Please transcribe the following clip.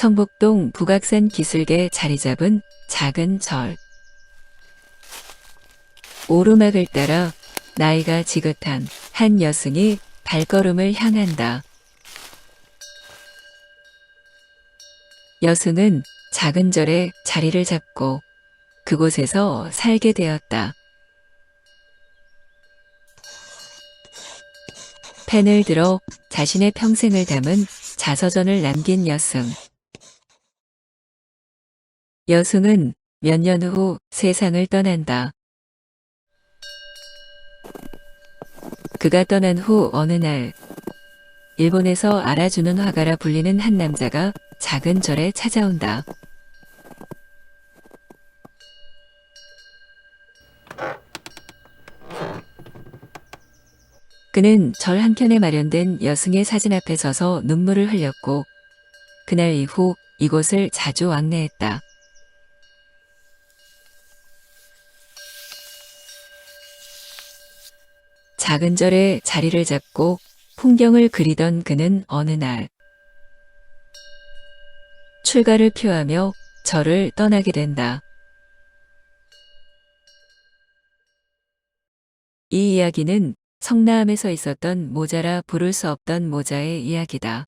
성북동 북악산 기슭에 자리 잡은 작은 절. 오르막을 따라 나이가 지긋한 한 여승이 발걸음을 향한다. 여승은 작은 절에 자리를 잡고 그곳에서 살게 되었다. 펜을 들어 자신의 평생을 담은 자서전을 남긴 여승. 여승은 몇 년 후 세상을 떠난다. 그가 떠난 후 어느 날, 일본에서 알아주는 화가라 불리는 한 남자가 작은 절에 찾아온다. 그는 절 한켠에 마련된 여승의 사진 앞에 서서 눈물을 흘렸고, 그날 이후 이곳을 자주 왕래했다. 작은 절에 자리를 잡고 풍경을 그리던 그는 어느 날 출가를 표하며 절을 떠나게 된다. 이 이야기는 성나함에서 있었던 모자라 부를 수 없던 모자의 이야기다.